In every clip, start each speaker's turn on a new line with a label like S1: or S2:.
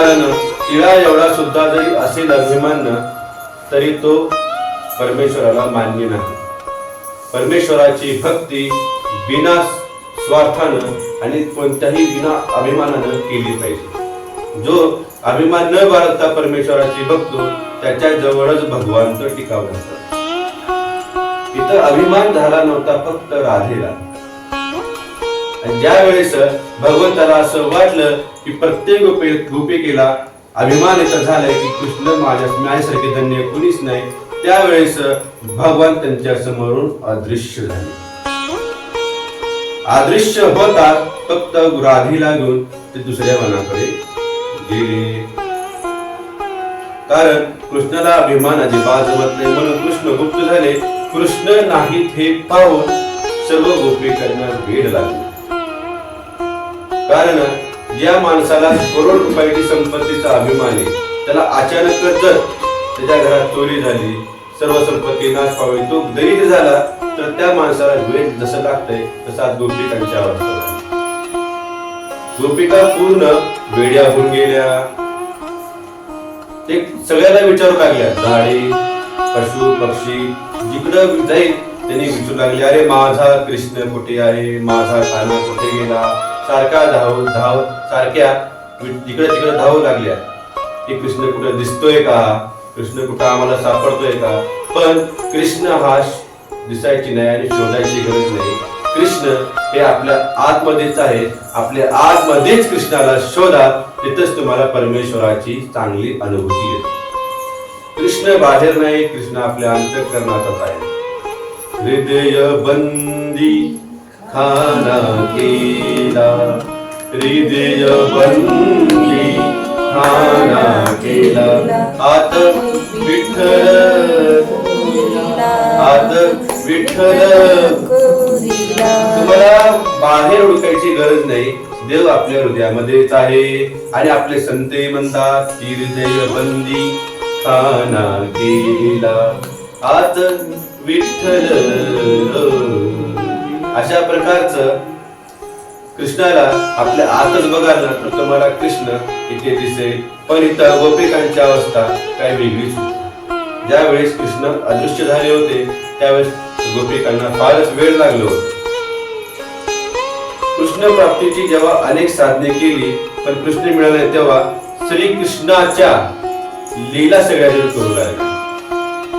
S1: कारण तिळा एवढा सुद्धा जरी असेल अभिमान तरी तो परमेश्वराला मान्य नाही. परमेश्वराची भक्ती बिना स्वार्थानं आणि कोणत्याही विना अभिमानानं केली पाहिजे. जो अभिमान न बाळगता परमेश्वराची बघतो त्याच्या जवळच भगवान तो टिकावला असतात इथं अभिमान झाला नव्हता फक्त राधेला. आणि ज्या वेळेस भगवंताला असं वाटलं की प्रत्येक गोपी गोपिकेला अभिमान इथं झालाय की कृष्ण माझ्या माझ्यासारखे धन्य कुणीच नाही त्यावेळेस भगवान त्यांच्या समोरून अदृश्य झाले. अदृश्य होता फक्त राधीला घेऊन ते दुसऱ्या मनाकडे गेले. कारण कृष्णाला अभिमान अजिबात जमत नाही. म्हणून कृष्ण गुप्त झाले. कृष्ण नाहीत हे पाहून सर्व गोपिकांना वेड लागली. कारण या माणसाला करोड रुपयाची संपत्तीचा अभिमान आहे. त्याला अचानकच जर त्याच्या घरात चोरी झाली सर्व संपत्ती नाश पावली तो दरिद्र झाला तर त्या माणसाला वेळ जसं लागतंय तसा गोपिकांच्या गोपिकांची अवस्था गोपिका पूर्ण वेड्या होऊन गेल्या. ते सगळ्याला विचारू लागल्या झाडे पशु पक्षी जिकडं जाईल त्यांनी विचारू लागले अरे माझा कृष्ण कुठे आहे? माझा खाना कुठे गेला? सारखा धाव धाव सारख्या तिकडे तिकडे धावू लागल्या. की कृष्ण कुठे दिसतोय का? कृष्ण कुठं आम्हाला सापडतोय का? पण कृष्ण हा दिसायची नाही आणि शोधायची गरज नाही. कृष्ण हे आपल्या आतमध्येच आहे. आपल्या आतमध्येच कृष्णाला शोधा. तिथंच तुम्हाला परमेश्वराची चांगली अनुभूती येते. कृष्ण बाहेर नाही कृष्ण आपल्या अंतकरणातच आहे. हृदय बंदी खाना केला हृदय बंदी खाना केला. आत विठ्ठल आत विठ्ठल तुम्हाला बाहेर ओळखायची गरज नाही. देव आपल्या हृदयामध्येच आहे. आणि आपले संतही म्हणतात हृदय बंदी खाना केला. आत विठ्ठल अशा प्रकारचं कृष्णाला आपल्या आतच बघाल ना तर तुम्हाला कृष्ण इथे दिसेल पण इथं गोपिकांची अवस्था काय वेगळीच ज्यावेळेस कृष्ण अदृश्य झाले होते त्यावेळेस गोपिकांना फारच वेळ लागलो कृष्ण प्राप्तीची जेव्हा अनेक साधने केली पण कृष्ण मिळाले तेव्हा श्रीकृष्णाच्या लीला सगळ्या करू लागले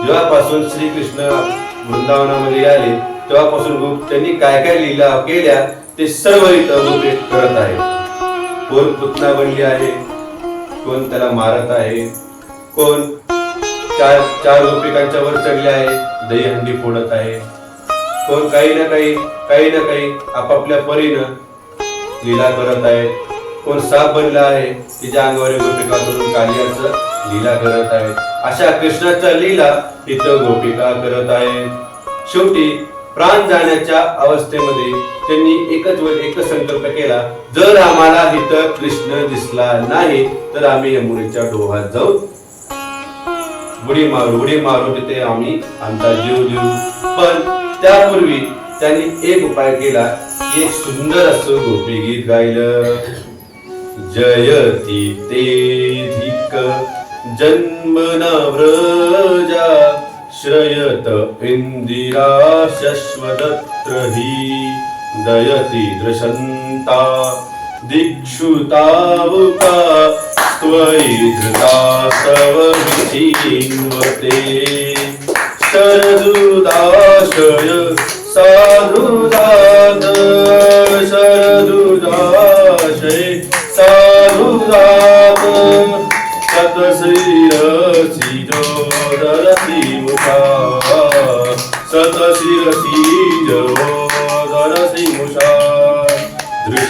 S1: जेव्हापासून श्री कृष्ण वृंदावनामध्ये आले तेव्हापासून त्यांनी काय काय लिहिला केल्या ते सर्व इथं करत आहे. कोण पुतना बनली आहे? कोण त्याला मारत आहे? कोण चार चार गोपिकांच्या वर चढले आहे? दहीहंडी फोडत आहे. कोण काही ना काही काही ना काही आपापल्या परीनं लिला करत आहे. कोण साप बनला आहे? तिच्या अंगावर गोपिका करून कालियाचं लीला करत आहे. अशा कृष्णाच्या लीला इथं गोपिका करत आहे. शेवटी प्राण जाण्याच्या अवस्थेमध्ये त्यांनी एकच व एकच संकल्प केला जर आम्हाला इथं कृष्ण दिसला नाही तर आम्ही यमुनेच्या डोहात जाऊ. उडी मारू उडी मारू तिथे आम्ही आमचा जीव देऊ. पण त्यापूर्वी त्यांनी एक उपाय केला एक सुंदर असं गोपी गीत गायलं. जयती ते जन्म न व्रजा. श्रयत इंदिरा शश्वदत्र हि दयती दृशन्ता। दिक्षुतावुका त्वयि धृता तव विचिन्वते शरदुदाशय साधुदाद।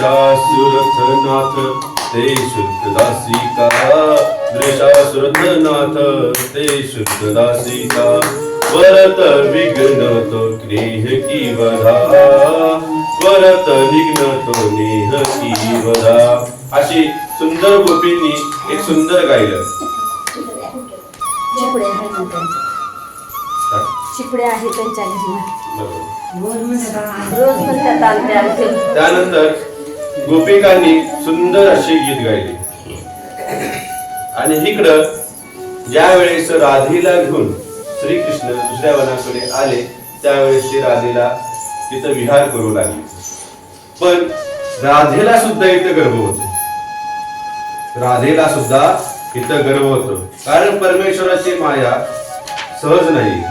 S1: दृशासुरथनाथ ते शुद्धदासिका दृशासुरथनाथ ते शुद्धदासिका वरत विघ्न तो क्नेह की वधा वरत विघ्न तो नेह की वधा। अशी सुंदर गोपींनी एक सुंदर गायलं.
S2: चिपडे आहे त्यांच्या घरी.
S1: बरोबर. त्यानंतर गोपिकांनी सुंदर असे गीत गायले. आणि इकडं ज्यावेळेस राधेला घेऊन श्रीकृष्ण दुसऱ्या वनाकडे आले त्यावेळेस ते राधेला तिथं विहार करू लागले. पण राधेला सुद्धा इथं गर्व होतो. राधेला सुद्धा इथं गर्व होतो. कारण परमेश्वराची माया सहज नाही.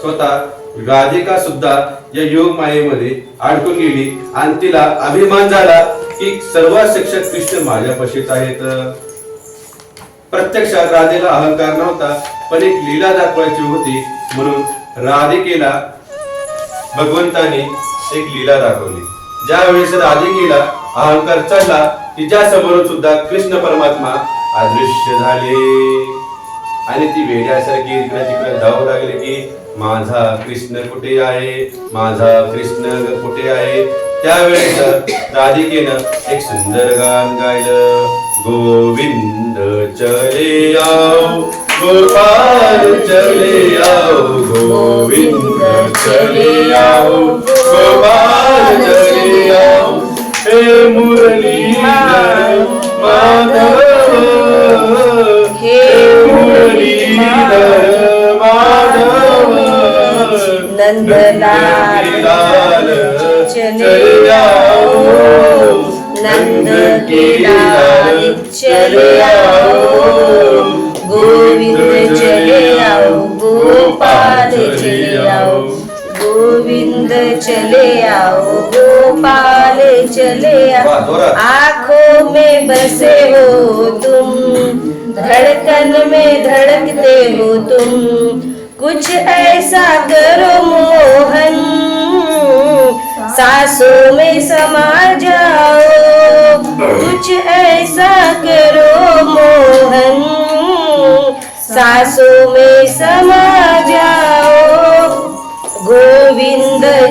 S1: स्वतः राधिका सुद्धा या योग मायेमध्ये अडकून गेली आणि तिला अभिमान झाला की सर्व शिक्षक कृष्ण माझ्यापाशीच आहेत. प्रत्यक्षात राधेला अहंकार नव्हता पण एक लीला दाखवायची होती म्हणून राधिकेला भगवंताने एक लीला दाखवली. ज्या वेळेस राधिकेला अहंकार चढला तिच्या समोर सुद्धा कृष्ण परमात्मा अदृश्य झाले. आणि ती वेड्यासारखी इकडे तिकडे धावू लागली की माझा कृष्ण कुठे आहे? माझा कृष्ण कुठे आहे? त्यावेळेस राधिकेनं एक सुंदर गान गायलं. गोविंद चले आओ गोपाल चले आओ गोविंद चले आओ गोपाल चले आओ. हे मुरली
S2: चले आओ गोपाल चले आओ. आँखों में बसे हो तुम धड़कन में धड़कते हो तुम। कुछ ऐसा करो मोहन सासों में समा जाओ। कुछ ऐसा करो मोहन सासों में समा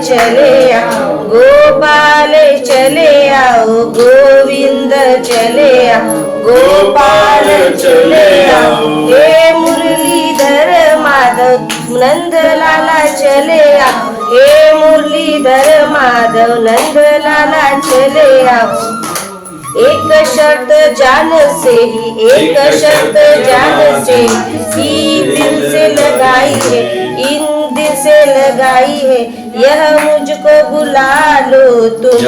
S2: चले आओ, गोपाल चले आओ, गोविंद चले आओ, गोपाल चले आओ। हे मुरलीधर माधव नंद लाला चले आओ। हे मुरलीधर माधव नंद लाला चले आओ। एक शर्त जान से ही, एक शर्त जान से ही दिल से लगाई है, इन दिल से लगाई है। यह मुझको बुला लो तुम।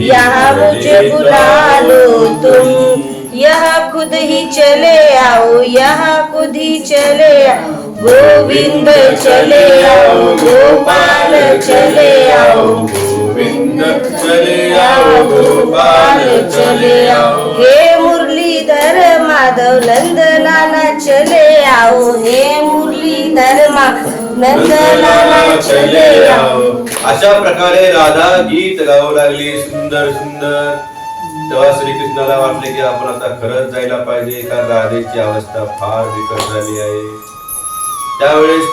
S2: यहाँ मुझे बुला लो तुम। यह खुद ही चले आओ। यहाँ खुद ही चले आओ। गोविंद चले आओ। गोपाल चले आओ।
S1: गोविंद चले आओ। गोपाल चले आओ।
S2: हे मुरलीधर माधव नंद लाला चले आओ। हे मुरलीधर माधव
S1: अशा प्रकारे राधा गीत गाऊ लागली. सुंदर सुंदर. तेव्हा श्रीकृष्णाला वाटले की आपण आता खरंच जायला पाहिजे. कारण राधेची अवस्था फार बिकट झाली आहे. त्यावेळेस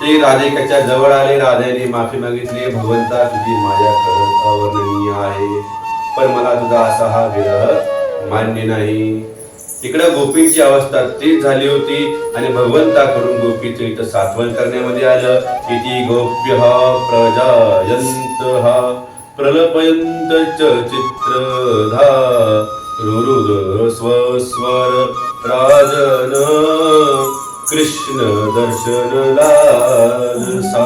S1: ते राधिकाच्या जवळ आले. राधेने माफी मागितली. भगवंता तुझी माझ्या खरंच अवर्णनीय आहे. पण मला तुझा असा हा विरह मान्य नाही. इकडं गोपींची अवस्था तीच झाली होती आणि भगवंताकडून गोपीचं इथं सातवण करण्यामध्ये आलं. किती गोप्य प्रजायंत हा प्रलपयंत च चित्रधा. रुरुद स्वस्वर राजन कृष्ण दर्शन लालसा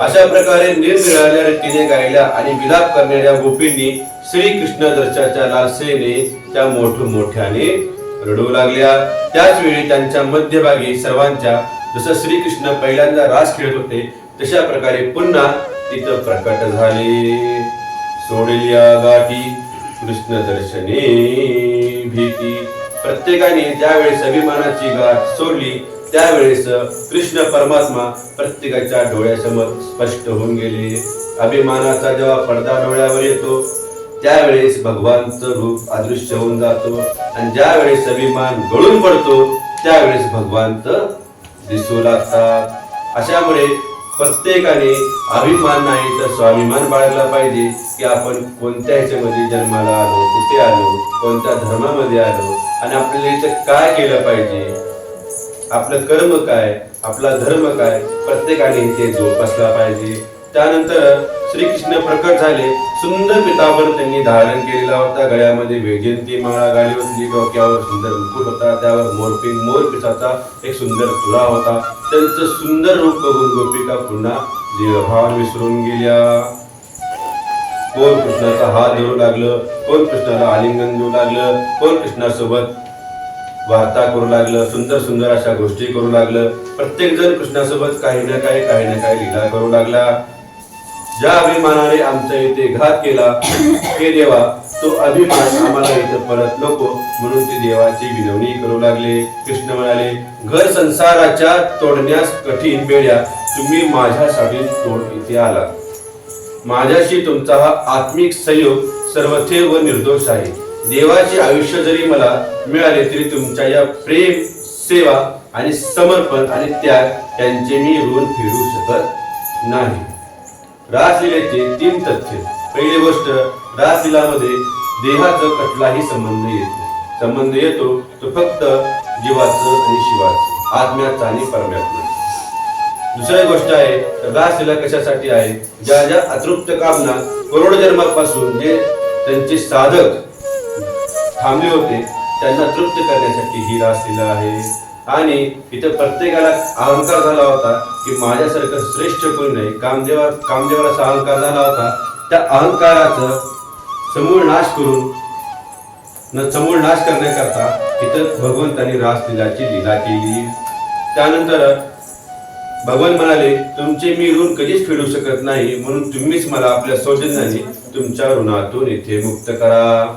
S1: अशा प्रकारे निरनिराळ्या रीतीने गायल्या आणि विलाप करणाऱ्या गोपींनी श्रीकृष्ण दर्शाच्या लालसेने त्या मोठ मोठ्याने रडू लागल्या. त्याच वेळी त्यांच्या मध्यभागी सर्वांच्या जसं श्रीकृष्ण पहिल्यांदा रास खेळत होते तशा प्रकारे पुन्हा तिथं प्रकट झाले. सोडल्या गाठी कृष्ण दर्शने भीती. प्रत्येकाने ज्यावेळेस अभिमानाची गाठ सोडली. त्यावेळेस कृष्ण परमात्मा प्रत्येकाच्या डोळ्यासमोर स्पष्ट होऊन गेले. अभिमानाचा जेव्हा पडदा डोळ्यावर येतो त्यावेळेस भगवानचं रूप अदृश्य होऊन जातो. आणि ज्यावेळेस अभिमान गळून पडतो त्यावेळेस भगवानच दिसू लागतात. अशामुळे प्रत्येकाने अभिमान नाही तर स्वाभिमान बाळगला पाहिजे की आपण कोणत्या ह्याच्यामध्ये जन्माला आलो कुठे आलो कोणत्या धर्मामध्ये आलो आणि आपल्याला इथं काय केलं पाहिजे. आपलं कर्म काय आपला धर्म काय प्रत्येकाने ते जोपासला पाहिजे. त्यानंतर श्रीकृष्ण प्रकट झाले. सुंदर पितांबर त्यांनी धारण केलेला होता. गळ्यामध्ये वैजयंती माळा गाडी होती. डोक्यावर सुंदर मुकुट होता. त्यावर मोरपिंग मोर पिसाचा एक सुंदर तुळा होता. त्यांचं सुंदर रूप बघून गोपिका पुन्हा देहभान विसरून गेल्या. कोण कृष्णाचा हात धरू लागलं? कोण कृष्णाला आलिंगन देऊ लागलं? कोण कृष्णासोबत वार्ता करू लागलं सुंदर सुंदर अशा गोष्टी करू लागलं. प्रत्येक जण कृष्णासोबत काही ना काही काही ना काही लीला करू लागला. ज्या अभिमानाने आमच्या इथे घात केला हे देवा तो अभिमान आम्हाला इथं परत नको. म्हणून ते देवाची विनवणी करू लागले. कृष्ण म्हणाले घर संसाराच्या तोडण्यास कठीण बेड्या. तुम्ही माझ्यासाठी तोड इथे आला. माझ्याशी तुमचा हा आत्मिक संयोग सर्वथेव व निर्दोष आहे. देवाचे आयुष्य जरी मला मिळाले तरी तुमच्या या प्रेम सेवा आणि समर्पण आणि त्याग त्यांचे मी ऋण फेडू शकत नाही. रासलीलेचे तीन तथ्य. पहिली गोष्ट रासलीलामध्ये देहाचा कुठलाही संबंध येतो संबंध येतो तो फक्त जीवाचं आणि शिवाचं आत्म्याचा आणि परमात्म्याचा. दुसरी गोष्ट आहे तर रासलीला कशासाठी आहे? ज्या ज्या अतृप्त कामना करोड जन्मापासून जे त्यांचे साधक थांबले होते. त्यांना तृप्त करण्यासाठी ही रास दिला आहे. आणि इथं प्रत्येकाला अहंकार झाला होता की माझ्यासारखं श्रेष्ठ कोणी नाही. कामदेवा कामदेवाला अहंकार झाला होता. त्या अहंकाराचं समूळ नाश करून न समूळ नाश करण्याकरता इथं भगवंतांनी रासलीलाची लिला केली. त्यानंतर भगवान म्हणाले तुमचे मी ऋण कधीच फेडू शकत नाही. म्हणून तुम्हीच मला आपल्या सौजन्याने तुमच्या ऋणातून इथे मुक्त करा.